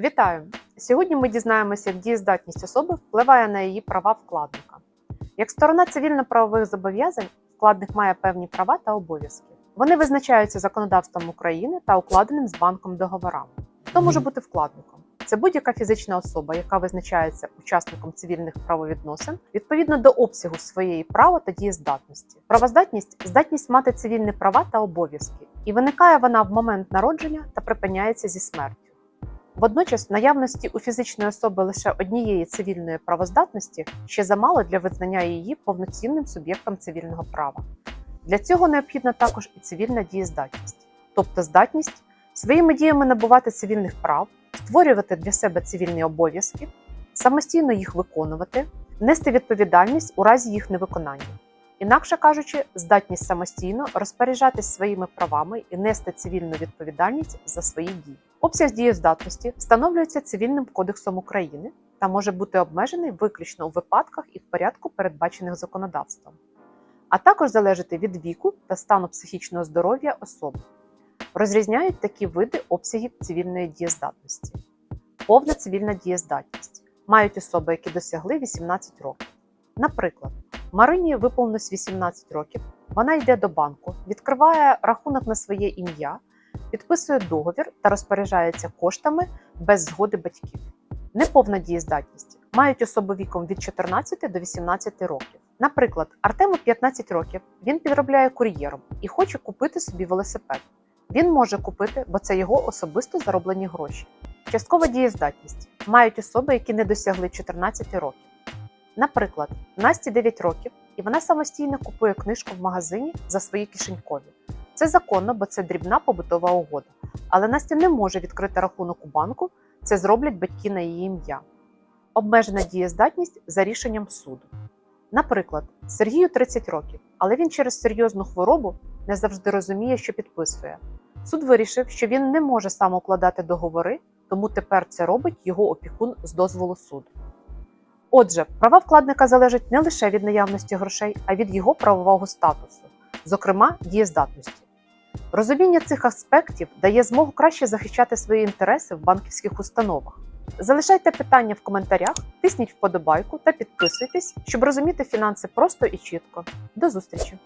Вітаю! Сьогодні ми дізнаємося, як дієздатність особи впливає на її права вкладника. Як сторона цивільно-правових зобов'язань, вкладник має певні права та обов'язки. Вони визначаються законодавством України та укладеним з банком договорами. Хто може бути вкладником? Це будь-яка фізична особа, яка визначається учасником цивільних правовідносин відповідно до обсягу своєї права та дієздатності. Правоздатність здатність мати цивільні права та обов'язки, і виникає вона в момент народження та припиняється зі смертю. Водночас, наявності у фізичної особи лише однієї цивільної правоздатності ще замало для визнання її повноцінним суб'єктом цивільного права. Для цього необхідна також і цивільна дієздатність, тобто здатність своїми діями набувати цивільних прав, створювати для себе цивільні обов'язки, самостійно їх виконувати, нести відповідальність у разі їх невиконання. Інакше кажучи, здатність самостійно розпоряджатись своїми правами і нести цивільну відповідальність за свої дії. Обсяг дієздатності встановлюється Цивільним кодексом України та може бути обмежений виключно у випадках і в порядку, передбачених законодавством, а також залежати від віку та стану психічного здоров'я особи. Розрізняють такі види обсягів цивільної дієздатності: повна цивільна дієздатність мають особи, які досягли 18 років. Наприклад, Марині виповнилось 18 років, вона йде до банку, відкриває рахунок на своє ім'я, підписує договір та розпоряджається коштами без згоди батьків. Неповна дієздатність мають особи віком від 14 до 18 років. Наприклад, Артему 15 років, він підробляє кур'єром і хоче купити собі велосипед. Він може купити, бо це його особисто зароблені гроші. Часткова дієздатність мають особи, які не досягли 14 років. Наприклад, Насті 9 років, і вона самостійно купує книжку в магазині за свої кишенькові. Це законно, бо це дрібна побутова угода. Але Настя не може відкрити рахунок у банку, це зроблять батьки на її ім'я. Обмежена дієздатність за рішенням суду. Наприклад, Сергію 30 років, але він через серйозну хворобу не завжди розуміє, що підписує. Суд вирішив, що він не може сам укладати договори, тому тепер це робить його опікун з дозволу суду. Отже, права вкладника залежать не лише від наявності грошей, а від його правового статусу, зокрема дієздатності. Розуміння цих аспектів дає змогу краще захищати свої інтереси в банківських установах. Залишайте питання в коментарях, тисніть вподобайку та підписуйтесь, щоб розуміти фінанси просто і чітко. До зустрічі!